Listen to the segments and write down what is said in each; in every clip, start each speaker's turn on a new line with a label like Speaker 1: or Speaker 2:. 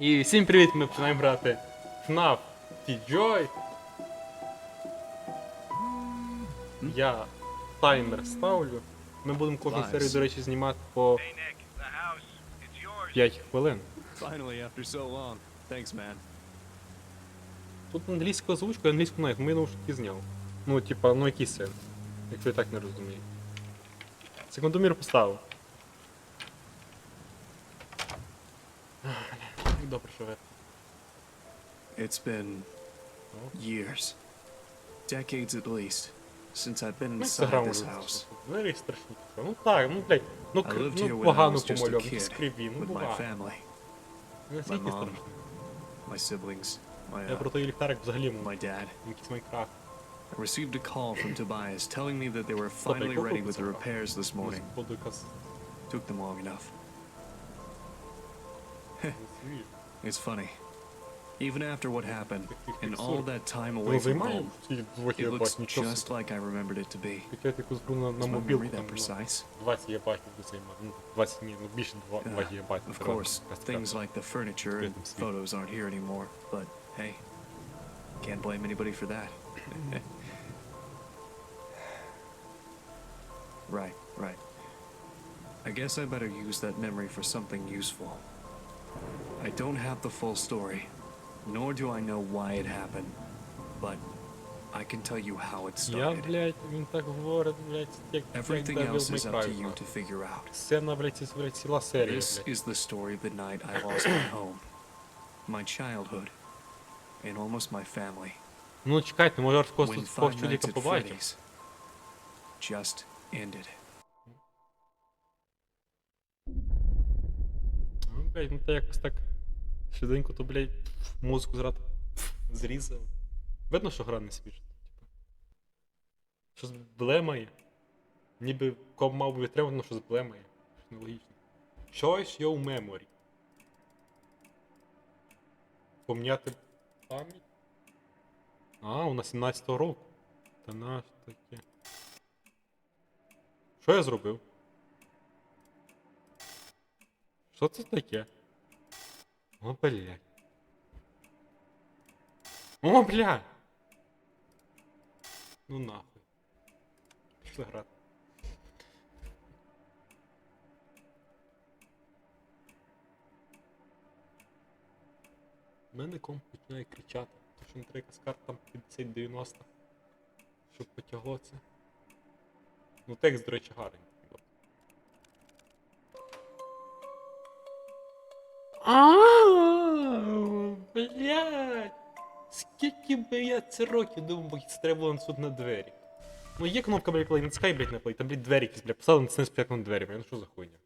Speaker 1: І всім привіт, ми починаємо грати FNAF T-Joy. Я таймер ставлю. Ми будемо кожну
Speaker 2: Nice.
Speaker 1: серію, до речі, знімати по
Speaker 3: Hey Nick, the house. It's yours.
Speaker 1: 5 хвилин.
Speaker 2: Finally, after so long. Thanks, man.
Speaker 1: Тут англійська озвучка, англійську навіть, ми наушники зняв. Ну, типа, ну який сенс, якщо я так не розумію. Секундомір поставив. Ах, бля, як Добре, що ви.
Speaker 2: It's been years, decades at least, since I've been
Speaker 1: Ми це
Speaker 2: inside
Speaker 1: грали.
Speaker 2: this house
Speaker 1: Very страшні. Ну так, ну блядь, ну,
Speaker 2: I
Speaker 1: кр-
Speaker 2: lived here
Speaker 1: ну
Speaker 2: when I
Speaker 1: погано
Speaker 2: was just a
Speaker 1: помальовані,
Speaker 2: kid
Speaker 1: скриві, ну
Speaker 2: with my
Speaker 1: буває.
Speaker 2: family,
Speaker 1: Не настільки
Speaker 2: mom,
Speaker 1: страшно.
Speaker 2: my siblings, my
Speaker 1: Я
Speaker 2: uh,
Speaker 1: про той ліхтарик взагалі мов,
Speaker 2: my dad.
Speaker 1: якийсь Майнкрафт.
Speaker 2: I received a call from Tobias telling me that they were
Speaker 1: Стоп,
Speaker 2: finally
Speaker 1: якого
Speaker 2: ready
Speaker 1: року
Speaker 2: with
Speaker 1: це
Speaker 2: the
Speaker 1: було?
Speaker 2: repairs this
Speaker 1: Ну,
Speaker 2: morning.
Speaker 1: Походу якась
Speaker 2: Took them long enough. It's funny. Even after what happened, and all that time away from home, it looks just like I remembered it to be. Is my memory that precise? Uh, of course, things like the furniture and photos aren't here anymore, but hey, can't blame anybody for that. right, right. I guess I better use that memory for something useful. I don't have the full story, nor do I know why it happened, but I can tell you how it
Speaker 1: Я,
Speaker 2: started.
Speaker 1: блядь, він так говорить, блядь, як як
Speaker 2: Everything
Speaker 1: Devil
Speaker 2: else
Speaker 1: May
Speaker 2: is up
Speaker 1: Cry,
Speaker 2: to you
Speaker 1: нахуй.
Speaker 2: to figure out.
Speaker 1: Сцена, блядь, це, блядь, ціла серія,
Speaker 2: This
Speaker 1: блядь.
Speaker 2: is the story of the night I lost my home, my childhood, and almost my family.
Speaker 1: Ну чекайте, може аж когось
Speaker 2: When
Speaker 1: тут когось
Speaker 2: Five
Speaker 1: чоловіка
Speaker 2: Nights at
Speaker 1: побачив.
Speaker 2: Freddy's just ended.
Speaker 1: Блядь, ну то якось так швиденько, то, блядь, музику зразу зрізав. Видно, що гра не свіжа. Типу. Щось блемає. Ніби ком мав би витримати, але щось блемає. Нелогічно. Є у меморі. Поміняти пам'ять? А, у нас 17-го року. Та наш таке. Що я зробив? Що це таке? О, блядь. О, блядь! Ну нахуй. Пішли грати. У мене комп починає кричати. То що не треба якась карта там 50-90. Щоб потягло це. Ну текст, до речі, гарний. А, блядь. Скільки би я це років думав, треба було насуд на двері. Ну є кнопка, блядь, play, натискай, блядь, на play, там, блядь, двері якісь, блядь, поставили, натисни спочатку на двері, блядь, ну що за хуйня?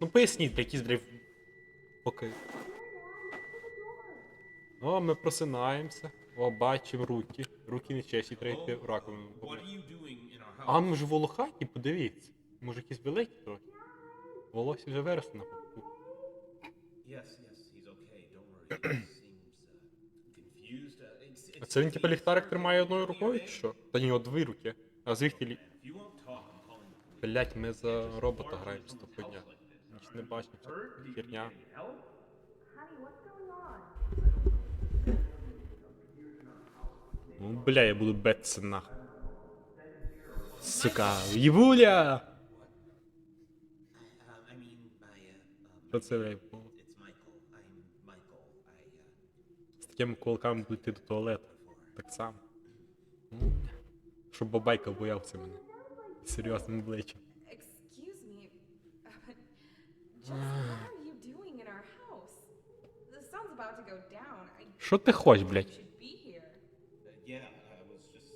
Speaker 1: Ну поясніть, блядь, якісь, блядь, поки. О, ми просинаємося. О, бачимо руки. Руки не чесні, треба йти в раковину. А ми ж волохаті, подивіться. Може якісь великі трохи. Волосся вже виросло на попу.
Speaker 4: Yes, yes, he's okay. Don't worry. He seems uh, confused. Uh, it's,
Speaker 1: А це він
Speaker 4: the
Speaker 1: ліхтарик тримає одною рукою чи що? Та ні, от дві руки. А звідки лі... Блять, ми за робота граємо з того дня. Ніч не це херня. Ну, бля, я буду бетися нахуй. Сука, їбуля!
Speaker 4: Uh, I mean, I, uh, um,
Speaker 1: Що це, блядь, було?
Speaker 4: it's Michael. I'm Michael. I, uh,
Speaker 1: З такими кулаками буду йти до туалету. Так само. Ну, бля. Щоб бабайка боявся мене. Серйозним обличчям. Що ти хочеш, блядь?
Speaker 5: you should be here.
Speaker 4: uh, yeah, I was just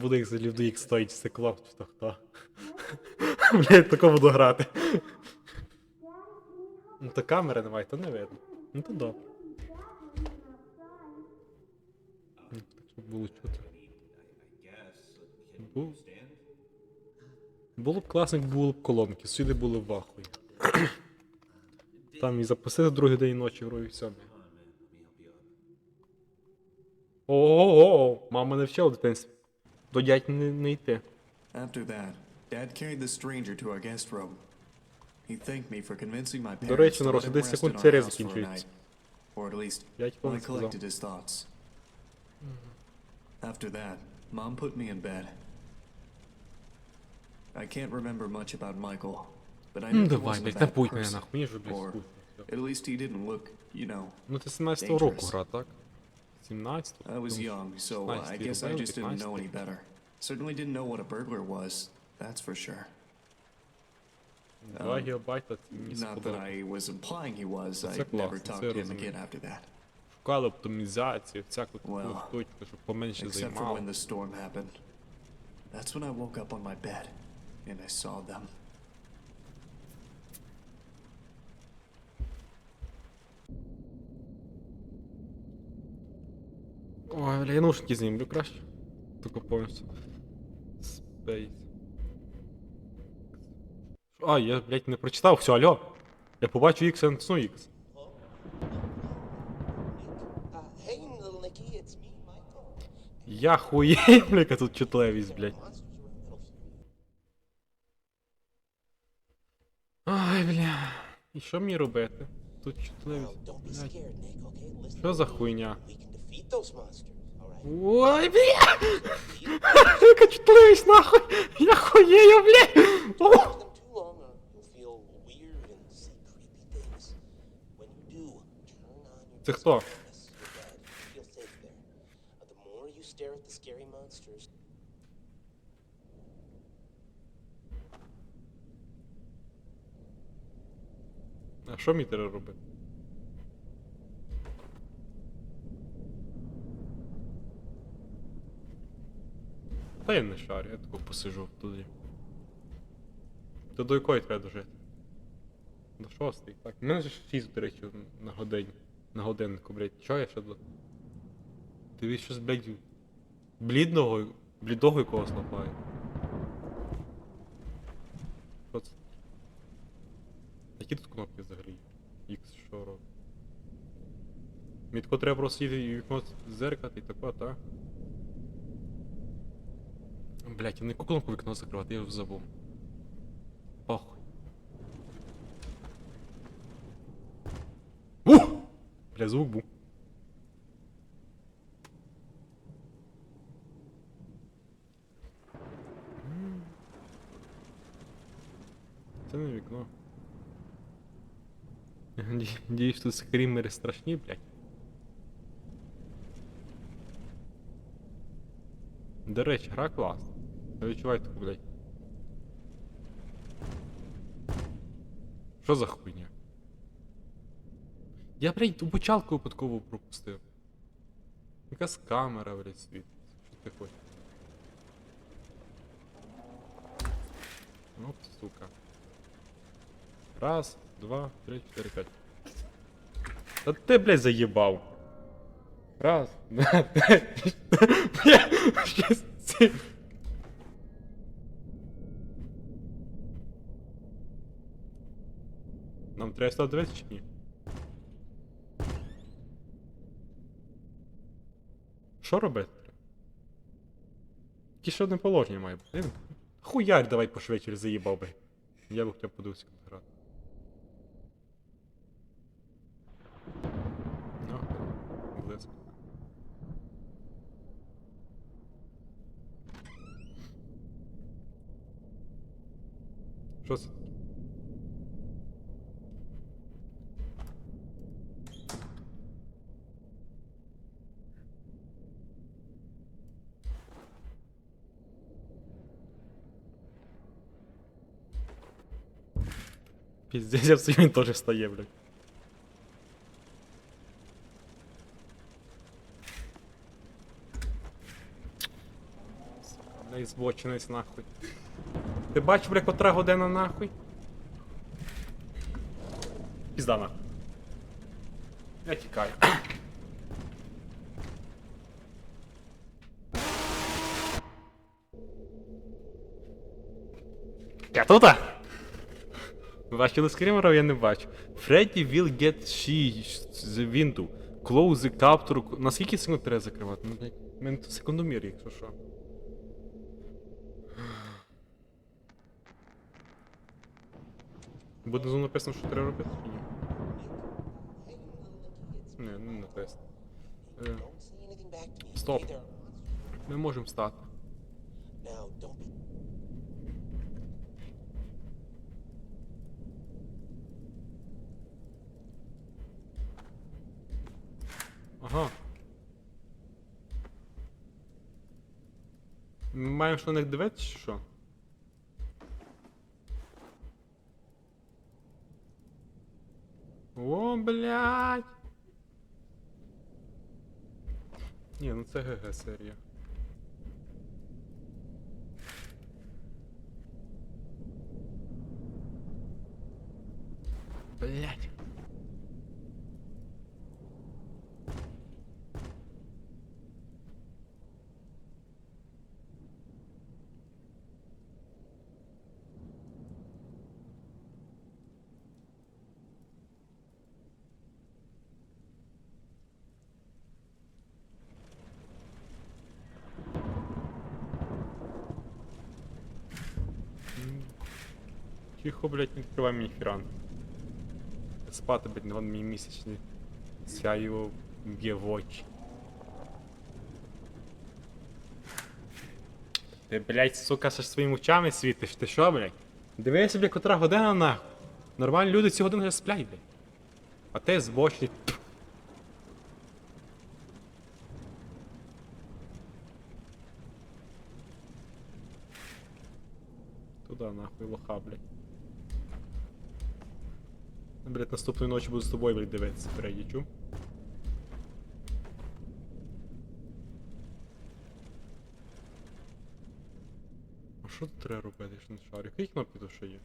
Speaker 1: Буду як за люди, як стоїть чи то хто. Блять, тако буду грати. Ну то камери немає, то не видно. Ну то добре. Ну, Так було чути. Бу- Було б класно, було б колонки, сюди були в ахуї. Там і запустити другий день ночі грою і
Speaker 4: up.
Speaker 1: Ого, мама не вчила в дитинстві. До дядьки не, не йти.
Speaker 2: After that, Dad carried the stranger to our guest room. He thanked me for convincing my
Speaker 1: До
Speaker 2: parents
Speaker 1: речі,
Speaker 2: to
Speaker 1: на
Speaker 2: let him
Speaker 1: розгляди
Speaker 2: rest in
Speaker 1: секунд
Speaker 2: our
Speaker 1: серія
Speaker 2: house for a
Speaker 1: закінчується.
Speaker 2: night. Or at least,
Speaker 1: Дядько
Speaker 2: while
Speaker 1: не сказав.
Speaker 2: collected his thoughts. After that, Mom put me in bed. I can't remember much about Michael, but I knew
Speaker 1: Ну
Speaker 2: he
Speaker 1: давай,
Speaker 2: wasn't a
Speaker 1: блядь,
Speaker 2: bad
Speaker 1: напуть мене
Speaker 2: person.
Speaker 1: нахуй, мені ж, блядь,
Speaker 2: Or,
Speaker 1: скучно. все.
Speaker 2: at least he didn't look, you know,
Speaker 1: Ну ти 17-го року
Speaker 2: dangerous.
Speaker 1: гра, так? 17
Speaker 2: I was young, so uh, I
Speaker 1: 16
Speaker 2: guess I
Speaker 1: робив,
Speaker 2: just didn't know
Speaker 1: 15.
Speaker 2: any better. Certainly didn't know what a burglar was, that's for sure.
Speaker 1: 2 гігабайта, це мені
Speaker 2: Not that
Speaker 1: сподобалось.
Speaker 2: I was implying he was,
Speaker 1: Це
Speaker 2: I never
Speaker 1: класно,
Speaker 2: talked
Speaker 1: це
Speaker 2: to him
Speaker 1: розумію.
Speaker 2: again after that.
Speaker 1: Шукали оптимізацію, всяку таку
Speaker 2: Well,
Speaker 1: штучку, щоб поменше
Speaker 2: Except for
Speaker 1: займало.
Speaker 2: when the storm happened. That's when I woke up on my bed and I saw them.
Speaker 1: Ой, бля, я наушники знімлю краще. Тільки повністю. Space. А, я, блядь, не прочитав, все, алло. Я побачу X, я натисну X. Я хуєю, бля, яка тут чутливість, блядь. Ай, бля. І що мені робити? Тут чутливість. блядь. Що за хуйня?
Speaker 6: We can defeat those monsters, alright?
Speaker 1: Ой, бля! Яка чутливість, нахуй! Я хуєю, бля! О!
Speaker 6: Watch them too long, or you'll feel weird and see creepy things. When you do, turn on your
Speaker 1: Це хто?
Speaker 6: Yes, your dad. You feel safe there. Uh, the more you stare at the scary monsters,
Speaker 1: А що мені треба робити? Та я не шарю, я тако посижу туди. То до якої треба дожити? До шостої, так. У мене ж 6, до речі, на годині. На годиннику, блядь. Чого я ще до. Ти щось, блядь, блідного, блідого якогось лапає. Що це? Які тут кнопки взагалі? X що робить? Мені тако треба просто сидіти і вікно зеркати і тако, та? Блять, я на яку кнопку вікно закривати, я вже забув. Похуй. Ух! Бля, звук був. М. Це не вікно. Надіюсь, тут скрімери страшні, блядь. До речі, гра класна. Я відчуваю таку, блядь. Що за хуйня? Я, блядь, ту почалку випадково пропустив. Якась камера, блядь, світить. Що ти хочеш? Ну, сука. Раз, два, три, чотири, п'ять. Та ти, блядь, заїбав. Раз, два, три, шість, сім. Нам треба дивитися чи ні? Що робити? Які ще одне положення має бути. Хуярь давай пошвидше заїбав би. Я б хотів подивитися як грати. Що це? Пиздец, я в своїм теж стає, блядь. Не збочинець нахуй. Ти бачиш, бля, котра година нахуй? Пізда нахуй. Я тікаю. Я тут? Бачили скримерів, я не бачу. Freddy will get she the window. Close the capture. Наскільки секунд треба закривати? Ну, мене тут секундомір, якщо що. Буде знову написано, що треба робити? Ні. Не, не. Е. Stop.
Speaker 6: okay? There are monsters.
Speaker 1: Ми можемо встати. Ага. Ми маємо що на них дивитися, що? Блядь! Ні, ну це ГГ серія. Блядь. Тихо, блядь, не відкривай мені фіран. Спати, блядь, вон мій місячний. Сяю б'є в очі. Ти, блядь, сука, ще ж своїми очами світиш, ти що, блядь? Дивися, блядь, котра година нахуй. Нормальні люди цю годину вже сплять, блядь. А ти збочний. Туда нахуй лоха, блядь. Блядь, наступної ночі буду з тобою, блядь, дивитися впереді, чу? А що тут треба робити, я не шарю? Які кнопки тут ще є?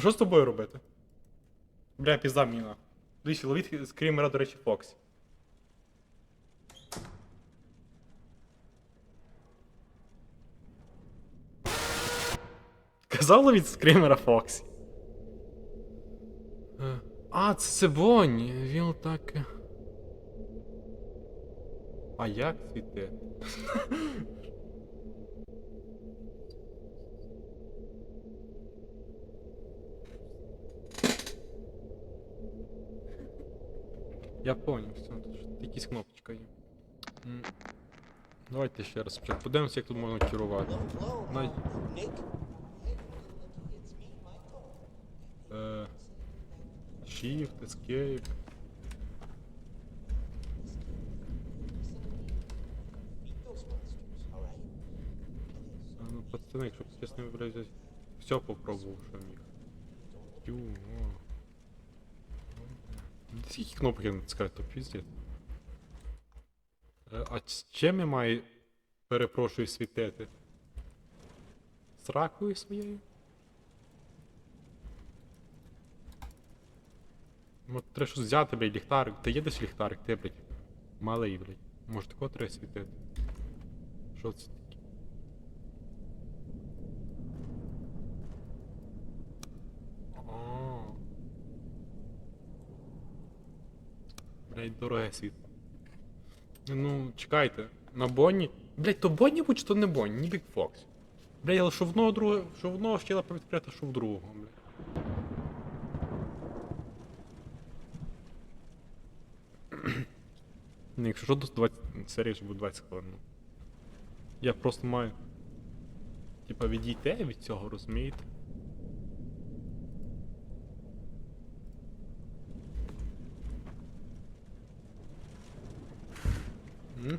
Speaker 1: А що з тобою робити? Бля, пізда міна. Дивіться, ловіть скрімера, до речі, Фоксі. Казав ловіть скрімера Фоксі. А, це Себонь. Він так. е. А як світи? Я понял, все, тут якісь кнопочка є. Давайте ще раз спочатку. Подивимося, як тут можна керувати.
Speaker 6: Michael.
Speaker 1: Е, Shift, Escape. А, ну, пацани, якщо б чесно виразити, все попробував, що міг. Ю, о. Ну, Скільки кнопок я натискаю, то піздець. Е, А чим я маю, перепрошую, світити? З ракою своєю? Ну, треба щось взяти, блядь, ліхтарик. Та є десь ліхтарик, ти, блядь. Малий, блядь. Може такого треба світити? Що це таке? А. Блять, дороге світло. Ну, чекайте, на Бонні. Блять, то Бонні будь, то не Бонні, ні Бік Фокс. Блять, але що в одного друге, що в щела повідкрито, що в другого, блять. Ну, якщо що, до 20 серії вже буде 20 хвилин. ну. Я просто маю. Типа відійти від цього, розумієте? М?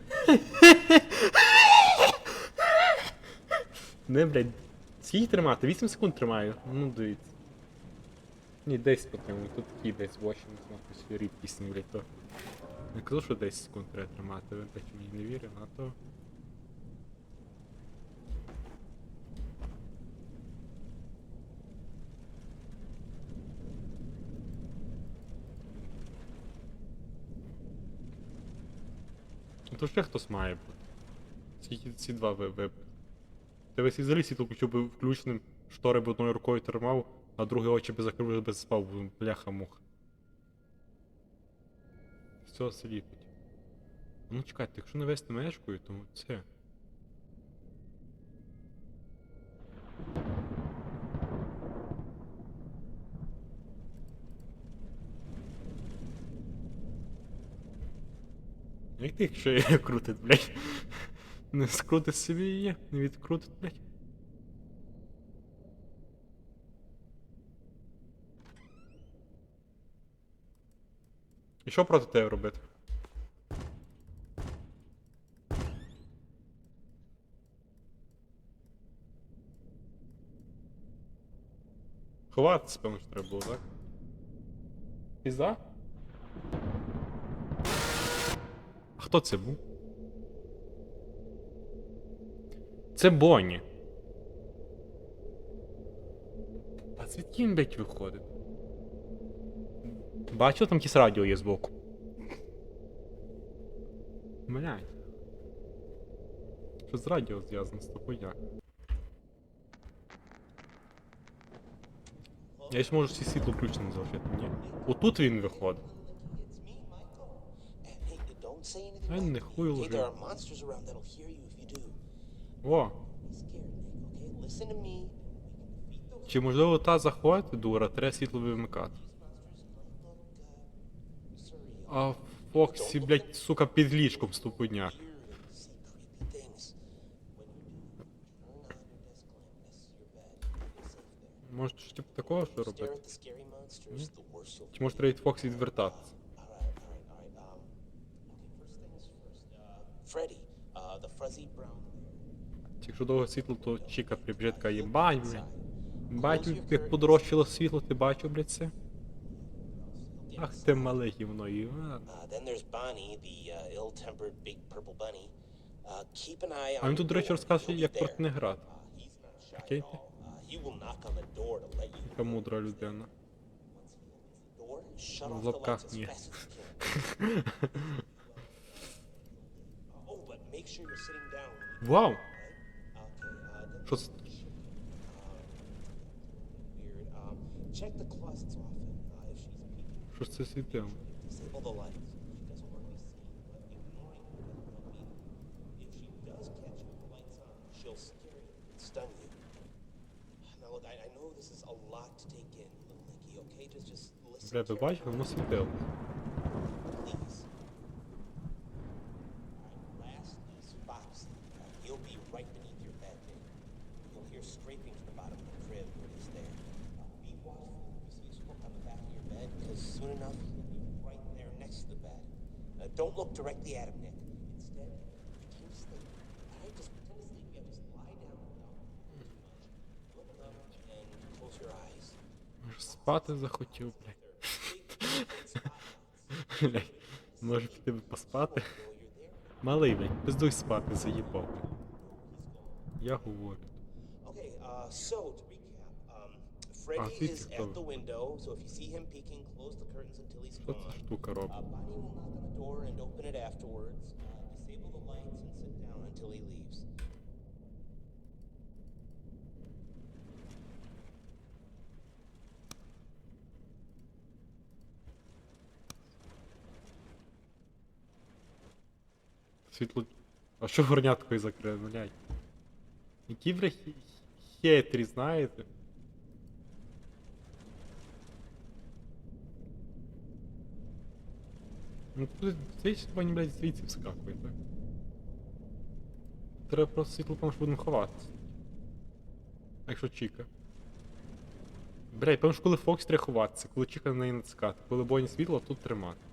Speaker 1: Не, блядь. Скільки тримати? 8 секунд тримаю. Ну дивіться. Ні, 10 по-твоєму, тут такі десь 8, не знаю, рідкісні, блядь, то. Я казав, що 10 секунд треба тримати, ви так мені не вірили, а то. То ще хтось має бути. Скільки ці два ви ви. Ти весь взагалі світло включив би включеним, штори б одною рукою тримав, а другі очі би закрив, би спав, бляха муха. Все сліпить. Ну чекайте, якщо навести мешкою, то це. Як ти їх шею крутить, блядь? Не скрутить собі її, не відкрутить, блядь. І що проти тебе робити? Ховатися, певно, що треба було, так? Пізда? Хто це був? Це Бонні. А звідки він, блядь, виходить? Бачив, там якесь радіо є збоку. Блядь. Що з радіо зв'язано з тобою як? Я ж можу всі світло включено залишити, ні? Отут він виходить.
Speaker 6: We can defeat those
Speaker 1: чи можливо та заходить, дура, треба світло вимикати.
Speaker 6: uh.
Speaker 1: А Фоксі, блядь, сука, під ліжком
Speaker 6: there.
Speaker 1: Може, типу такого що робити? Чи може треба від Фоксі відвертатися? Якщо довго світло, то Чіка прибіжить, каже, єбать, блядь. Бать, як подорожчало світло, ти бачив, блядь, це? Ах ти мале гівно, і... а.
Speaker 6: Uh, uh. Uh.
Speaker 1: А він тут, до речі, розказує, як проти не грати.
Speaker 6: Uh,
Speaker 1: Окей.
Speaker 6: Uh.
Speaker 1: Яка мудра людина. В лапках ні.
Speaker 6: if she's peeking,
Speaker 1: Що ж це світило?
Speaker 6: disable the lights. She doesn't want to be seen, but ignoring her doesn't help either. If she does catch you with the lights on, she'll scare you and stun you. Now look, I, I know this is a lot to take in, little Nicky. Okay, just just listen.
Speaker 1: Бля, ви бачили, воно світило.
Speaker 6: please. Alright, last is Foxy. Uh, he'll be right beneath your bed, Nick. You'll hear scraping to the bottom of the crib when he's there. Uh, be watchful see his hook on the back of your bed, because soon enough he'll be right there next to the bed. Uh, don't look directly at him, Nick. Instead, pretend to sleep. Alright, just pretend to sleep. Yeah, just lie down without too much. And close your eyes.
Speaker 1: Спати захотів. Блядь, може піти поспати? Малий, блядь, пиздуй спати, заїбав. Я говорю.
Speaker 6: Uh, so to recap, um, Freddy is at the window, so if you see him peeking, close the curtains until he's gone.
Speaker 1: штука
Speaker 6: Uh. Bonnie will knock on the door and open it afterwards. Uh, disable the lights and sit down until he leaves.
Speaker 1: Світло. А що горняткою закрив, блядь? Які бля хитрі, знаєте? Ну тут цей вони, блядь, звідси вскакує, так? Треба просто світло, що будемо ховатися. Якщо Чіка. Блядь, певно, коли Фокс треба ховатися, коли Чіка на неї натискати, коли Бонні світло, тут тримати.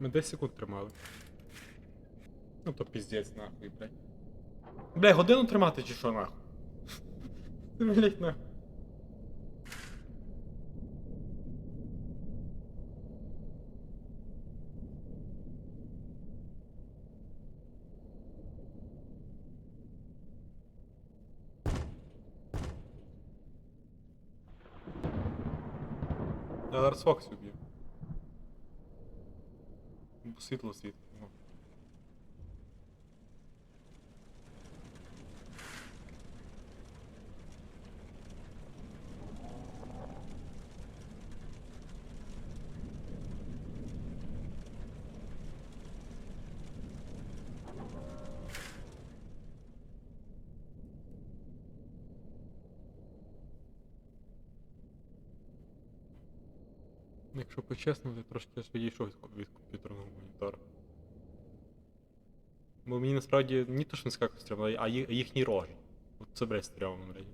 Speaker 1: Ми 10 секунд тримали. Ну то піздець нахуй, блядь. Бля, годину тримати чи що нахуй? Блять, нахуй. Я зараз Фоксі уб'ю. Світло світло. Ну. Якщо по-чесному, то трошки аж відійшов від, ко- комп'ютерного монітора. Бо мені насправді не то, що не скакав стрімно, а ї- а їхні рожі. От це, блядь, стрьомно, блядь.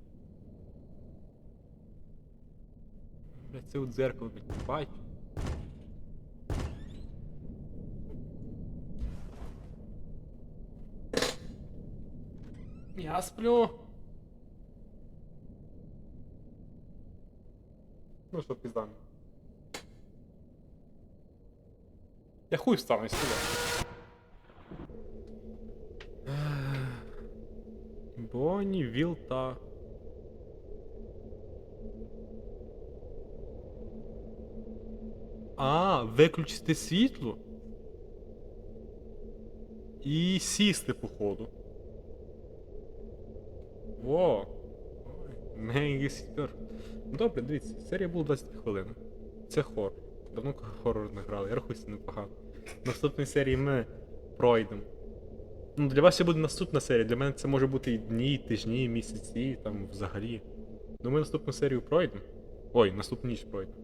Speaker 1: Блядь, це от дзеркало, блядь, бать. Я сплю. Ну що, піздан. Я хуй встану сюди. Бонні, Віл та. А, виключити світло. І сісти, походу. Во. Мегі сіпер. Добре, дивіться, серія була 20 хвилин. Це хор. Давно хорор не грали, я рахуюся непогано. Наступній серії ми пройдемо. Ну, для вас це буде наступна серія. Для мене це може бути і дні, і тижні, і місяці, там взагалі. Ну ми наступну серію пройдемо. Ой, наступну ніч пройдемо.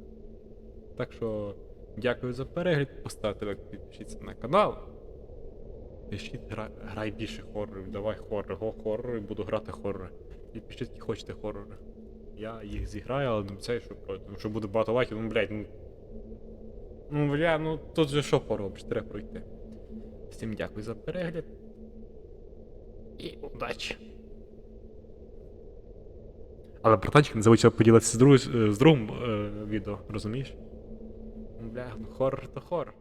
Speaker 1: Так що, дякую за перегляд, поставте лайк, підпишіться на канал. Пишіть, грай, грай більше хорорів, давай хоррор, го хоррори, буду грати хоррори. І пишіть, які хочете хоррори. Я їх зіграю, але не обіцяю, що пройду. Тому що буде багато лайків, ну блядь, ну. Ну бля, ну тут же що поробиш, треба пройти. Всім дякую за перегляд. І удачі. Але братанчик, не забудь поділитися з, друг... з другим е, відео, розумієш? Бля, ну хоррор то хоррор.